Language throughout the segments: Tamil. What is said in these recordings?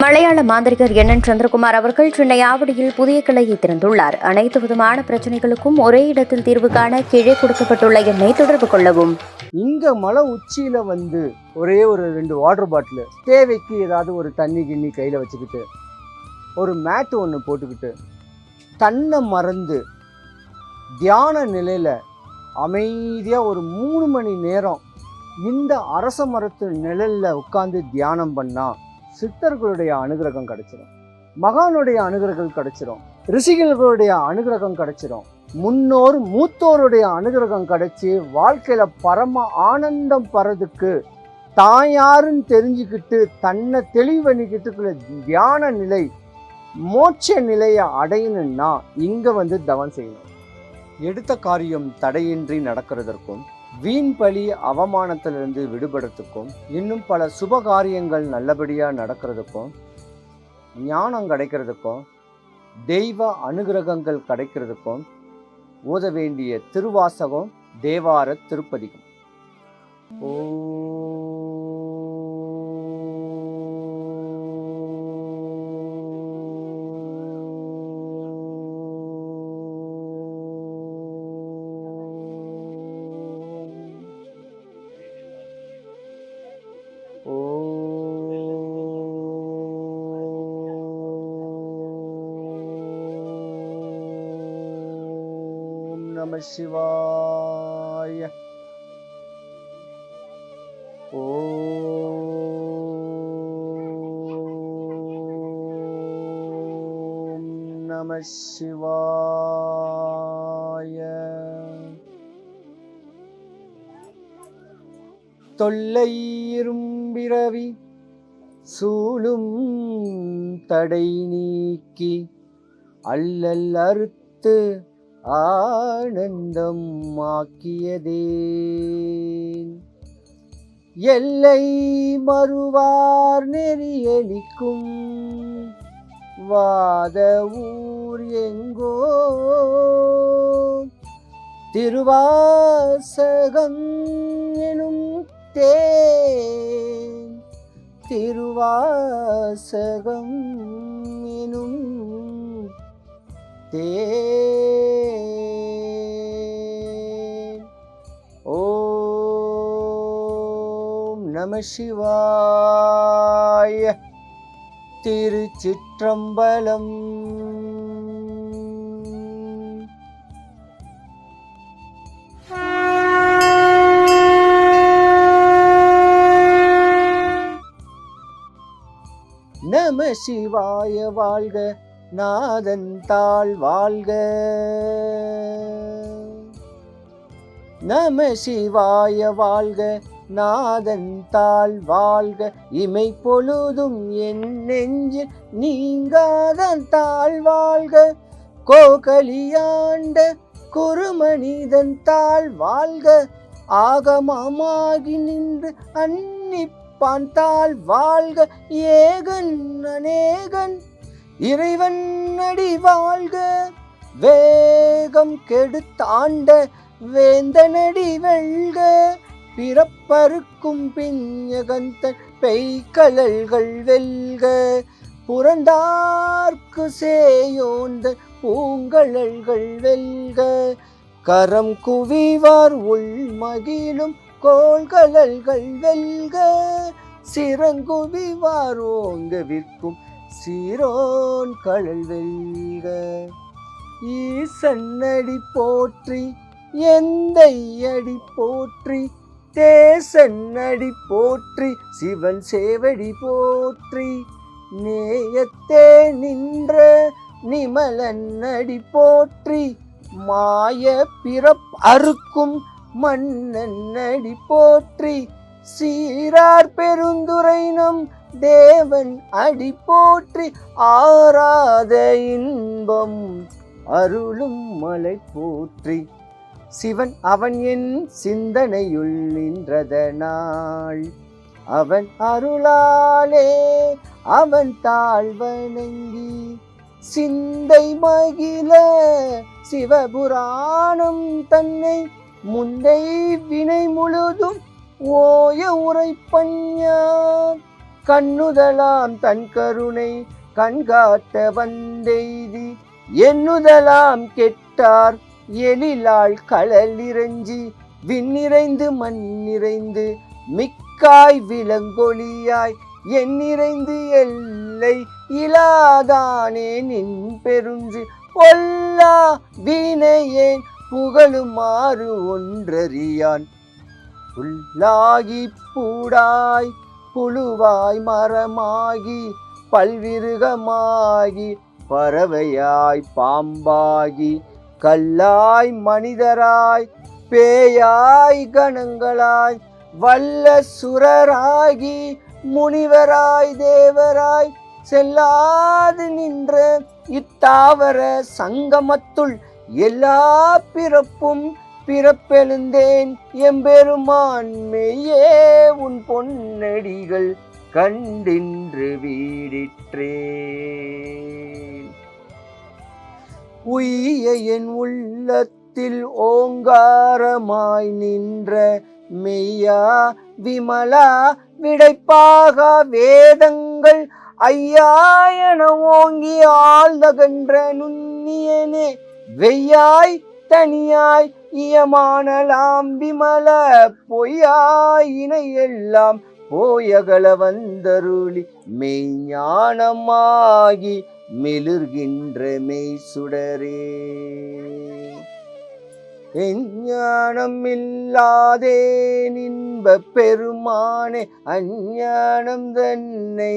மலையாள மாந்திரிகர் என் என் சந்திரகுமார் அவர்கள் சென்னை ஆவடியில் புதிய கிளையை திறந்துள்ளார். அனைத்து விதமான பிரச்சனைகளுக்கும் ஒரே இடத்தில் தீர்வு காண கீழே கொடுக்கப்பட்டுள்ள எண்ணை தொடர்பு கொள்ளவும். இங்க மலை உச்சியில வந்து ஒரே ஒரு ரெண்டு வாட்டர் பாட்டில் தேவைக்கு ஏதாவது ஒரு தண்ணி கிண்ணி கையில வச்சுக்கிட்டு ஒரு மேட் ஒன்று போட்டுக்கிட்டு தன்னை மறந்து தியான நிலையில அமைதியா ஒரு மூணு மணி நேரம் இந்த அரச மரத்து நிழல்ல உட்காந்து தியானம் பண்ணால் சித்தர்களுடைய அனுகிரகம் கிடைச்சிரும். மகானுடைய அனுகிரகம் கிடைச்சிரும். ரிஷிகளுடைய அனுகிரகம் கிடைச்சிரும். முன்னோர் மூத்தோருடைய அனுகிரகம் கிடைச்சி வாழ்க்கையில பரம ஆனந்தம் பறதுக்கு தான் யாருன்னு தெரிஞ்சுக்கிட்டு தன்னை தெளிவு தியான நிலை மோட்ச நிலையை அடையணும்னா இங்கே வந்து தவம் செய்யணும். எடுத்த காரியம் தடையின்றி நடக்கிறதற்கும் வீண் பழி அவமானத்திலிருந்து விடுபடுறதுக்கும் இன்னும் பல சுப காரியங்கள் நல்லபடியாக நடக்கிறதுக்கும் ஞானம் கிடைக்கிறதுக்கும் தெய்வ அனுகிரகங்கள் கிடைக்கிறதுக்கும் ஓத வேண்டிய திருவாசகம் தேவார திருப்பதிகம். ஓ நம சிவாய ஓம் நம சிவாய தொல்லை இரும்பிரவி சூழும் தடை நீக்கி அல்லல் அறுத்து ஆனந்தம் ஆக்கியதே எல்லை மறுவார் நெறியலிக்கும் வாத ஊர் எங்கோ. திருவாசகம் எனும் தேன். திருவாசகம் எனும் தே நம சிவாய. திருச்சிற்றம்பலம். நம சிவாய வாழ்க நாதன் தாழ் வாழ்க. நம சிவாய வாழ்க நாதன் தாழ் வாழ்க இமை பொழுதும் என் நெஞ்சில் நீங்காதன் தாழ் வாழ்க. கோகலியாண்ட குறுமனிதன் தாழ் வாழ்க ஆகமமாகி நின்று அன்னிப்பான் தாழ் வாழ்க ஏகன் அநேகன் இறைவன் அடி வாழ்க. வேகம் கெடுத்தாண்ட வேந்தனடி வெள்க பிறப்பருக்கும் பிஞ்சகந்தன் பெய்கலல்கள் வெல்க புரண்டார்க்கு சேயோந்த பூங்கழல்கள் வெல்க. கரம் குவிவார் உள்மகிலும் கோள்கழல்கள் வெல்க சிறங்குவிவார் ஓங்க விற்கும் சீரோன் கழல் வெல்க. ஈசன்னடி போற்றி எந்தை அடி போற்றி தேசன்னடி போற்றி சிவன் சேவடி போற்றி. நேயத்தே நின்ற நிமலன்னடி போற்றி மாய பிறப் அறுக்கும் மன்னன் போற்றி. சீரார் பெருந்துரை நம் தேவன் அடி போற்றி ஆராத இன்பம் அருளும் மலை போற்றி. சிவன் அவன் என் சிந்தனையுள் நின்றதனாள் அவன் அருளாலே அவன் தாழ்வணங்கி சிந்தை மகிழ சிவபுராணம் தன்னை முந்தை வினை முழுதும் ஓய உரைப்பஞ்ஞான் கண்ணுதலாம் தன் கருணை கண்காட்ட வந்தெய்தி எண்ணுதலாம் கெட்டார் எழிலாள் களலிறஞ்சி விண்ணிறைந்து மண் நிறைந்து மிக்காய் விலங்கொலியாய் எண்ணிறைந்து எல்லை இலாதானே நின் பெருஞ்சு பொல்லா வீணையேன் புகழுமாறு ஒன்றறியான். உள்ளாகி பூடாய் புழுவாய் மரமாகி பல்விருகமாகி பறவையாய் பாம்பாகி கல்லாய் மனிதராய் பேயாய் கணங்களாய் வல்ல சுரராகி முனிவராய் தேவராய் செல்லாது நின்ற இத்தாவர சங்கமத்துள் எல்லா பிறப்பும் பிறப்பெழுந்தேன். எம்பெருமான் மெய்யே உன் பொன்னடிகள் கண்டின்று வீடிற்றேன். உய்ய என் உள்ளத்தில் ஓங்காரமாய் நின்ற மெய்யா விமலா விடைப்பாக வேதங்கள் ஐயா என ஓங்கி ஆழ்ந்தகன்ற நுண்ணியனே வெய்யாய் தனியாய் இயமானலாம் விமல பொய்யாயினை எல்லாம் போயகல வந்தருளி மெய்ஞானமாகி மிளிர்கின்ற மெய் சுடரே எஞ்ஞானம் இல்லாதே இன்ப பெருமானே அஞ்ஞானம் தன்னை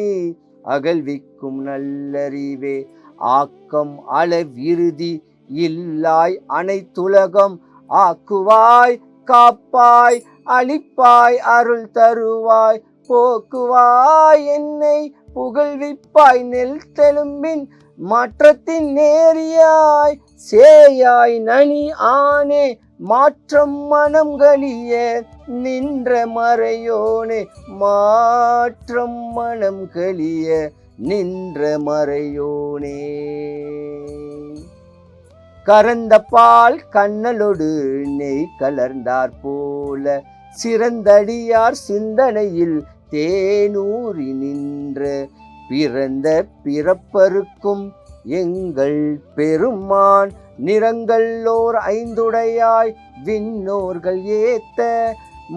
அகழ்விக்கும் நல்லறிவே. ஆக்கம் அளவிருதி இல்லாய் அனைத்துலகம் ஆக்குவாய் காப்பாய் அளிப்பாய் அருள் தருவாய். போக்குவாய் என்னை புகழ்விப்பாய் நெல் தெலும்பின் மாற்றத்தின் நேரியாய். சேயாய் நனி ஆனே மாற்றம் மனம் கலிய நின்ற மறையோனே மாற்றம் மனம் கலிய நின்ற மறையோனே. கரந்த பால் கண்ணலொடு நெய் கலர்ந்தார் போல சிறந்தடியார் சிந்தனையில் தேனூறி நின்ற பிறந்த பிறப்பருக்கும் எங்கள் பெருமான் நிறங்களோர் ஐந்துடையாய் விண்ணோர்கள் ஏத்த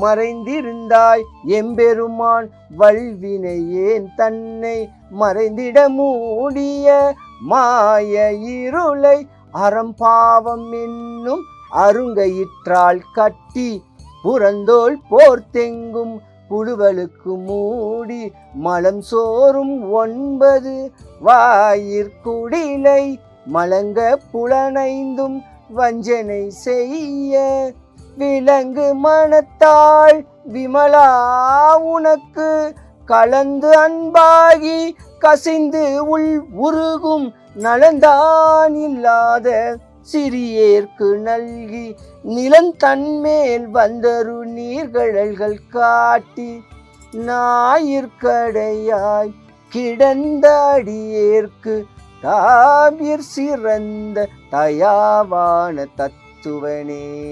மறைந்திருந்தாய். எம்பெருமான் வல்வினை ஏன் தன்னை மறைந்திட மூடிய மாய இருளை அறம்பாவம் என்னும் அருங்கையிற்றால் கட்டி புறந்தோல் போர்த்தெங்கும் புழுவலுக்கு மூடி மலம் சோறும் ஒன்பது வாயிற்குடிலை மலங்க புலனைந்தும் வஞ்சனை செய்ய. விலங்கு மனத்தாள் விமலா உனக்கு கலந்து அன்பாகி கசிந்து உள் உருகும் நலந்தான் இல்லாத சிறியேற்கு நல்கி நிலந்தன்மேல் வந்தரு நீர்கழல்கள் காட்டி ஞாயிற்கடையாய் கிடந்த அடியேற்கு தாவிர் சிறந்த தயாவான தத்துவனே.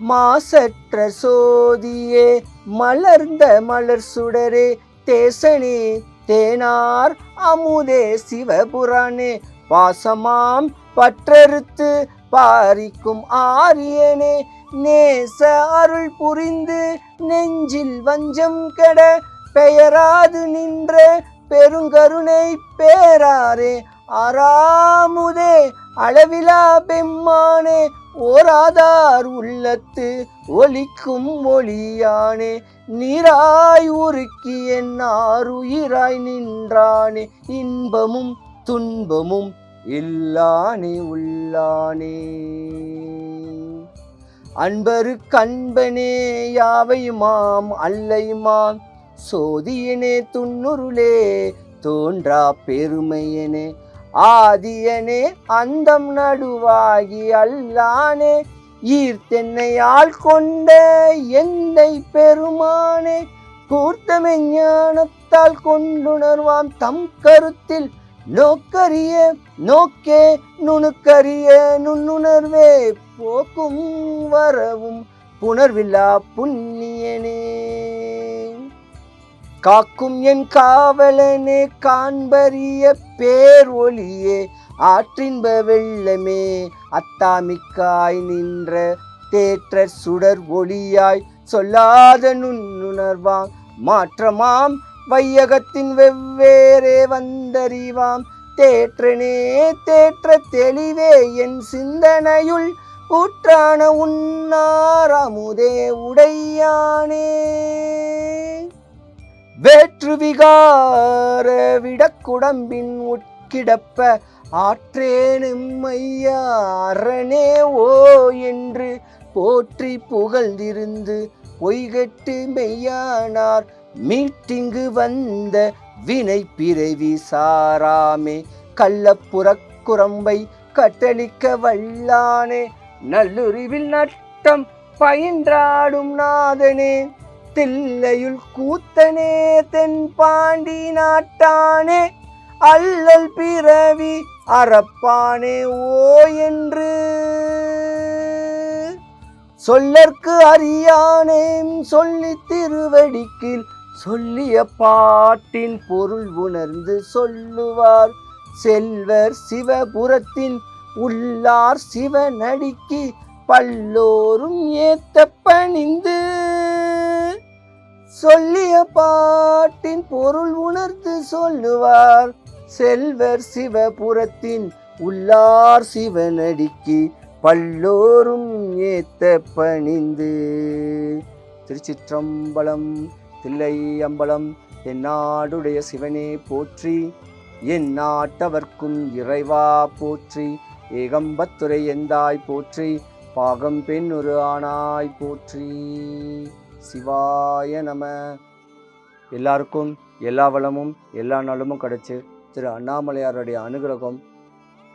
மாசற்ற சோதியே மலர்ந்த மலர் சுடரே தேசனே தேனார் அமுதே சிவபுராணே பாசமாம் பற்றறுத்து பாரிக்கும் ஆரியனே நேச அருள் புரிந்து நெஞ்சில் வஞ்சம் கெட பெயராது நின்ற பெருங்கருணை பேராரே. ஆறாமுதே அளவிலா பெம்மானே ஓராதார் உள்ளத்து ஒலிக்கும் ஒளியானே. நீராய் உருக்கி என் ஆறுயிராய் நின்றானே இன்பமும் துன்பமும் இல்லானே உள்ளானே. அன்பரு கண்பனே யாவையுமாம் அல்லையுமாம்? சோதியனே துண்ணுருளே தோன்றா பெருமையனே. ஆதியனே அந்தம் நடுவாகி அல்லானே ஈர்த்தென்னையால் கொண்ட எந்தை பெருமானே கூர்த்தமெஞ்ஞானத்தால் கொண்டுணர்வாம் தம் கருத்தில் நோக்கரிய நோக்கே நுணுக்கரிய நுண்ணுணர்வே போக்கும் வரவும் புணர்வில்லா புண்ணியனே. காக்கும் என் காவலனே காண்பறிய பேர் ஒளியே ஆற்றின்ப வெள்ளமே அத்தாமிக்காய் நின்ற தேற்ற சுடர் ஒளியாய் சொல்லாத நுண்ணுணர்வாம். மாற்றமாம் வையகத்தின் வெவ்வேறே வந்தறிவாம். தேற்றனே தேற்ற தெளிவே என் சிந்தனையுள் ஊற்றான உன்னாரமுதே உடையானே. வேற்று விகார விடக்குடம்பின் கிடப்ப ஆற்றேனும்மையா அரணே ஓ என்று போற்றி புகழ்ந்திருந்து பொய்கட்டு மெய்யானார். மீட்டிங்கு வந்த வினை பிறவி சாராமே கள்ளப்புறக் குரம்பை கட்டளிக்க வல்லானே நல்லுறிவில் நட்டம் பயின்றாடும் நாதனே தில்லையுள் கூத்தனே தென் பாண்டி நாட்டானே. அல்லல் பிறவி அறப்பானே ஓ என்று. சொல்லற்கு அறியானேம் சொல்லி திருவடிக்கில் சொல்லிய பாட்டின் பொருள் உணர்ந்து சொல்லுவார். செல்வர் சிவபுரத்தின் உள்ளார் சிவனடிக்கு பல்லோரும் ஏத்த பணிந்து. சொல்லிய பாட்டின் பொருள் உணர்ந்து சொல்லுவார். செல்வர் சிவபுரத்தின் உள்ளார் சிவனடிக்கு பல்லோரும் ஏத்த பணிந்து. திருச்சிற்றம்பலம் தில்லை அம்பலம் என் நாடுடைய சிவனே போற்றி என் நாட்டவர்க்கும் இறைவா போற்றி ஏகம்பத்துரை எந்தாய் போற்றி பாகம் பெண் ஒரு ஆனாய் போற்றி. சிவாய நம. எல்லாருக்கும் எல்லா வளமும் எல்லா நலமும் கிடைச்சு. திரு அண்ணாமலையாருடைய அனுகிரகம்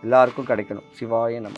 எல்லாருக்கும் கிடைக்கணும். சிவாய நம்ம